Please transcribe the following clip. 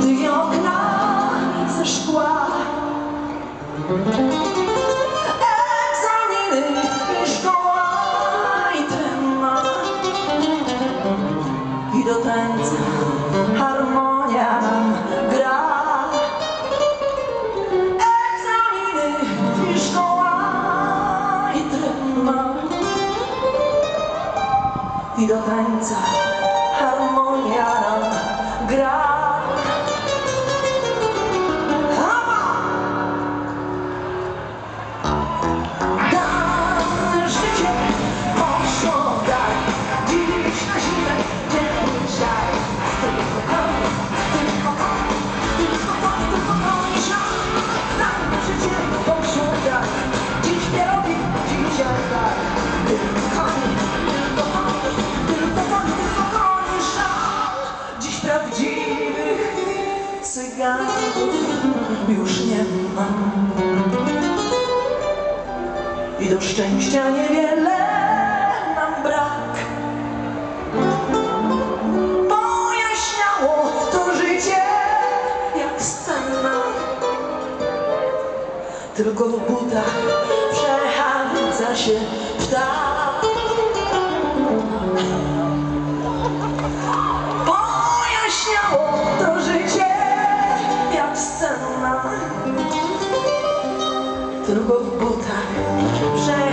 i okna ze szkła Egzaminy i szkoła i trema I do tańca harmonia nam gra. Egzaminy i szkoła i trema I do tańca harmonia nam gra już nie ma i do szczęścia niewiele nam brak. Pojaśniało to życie jak scena, tylko w butach przechadza się ptak. Tylko w butach przechadza się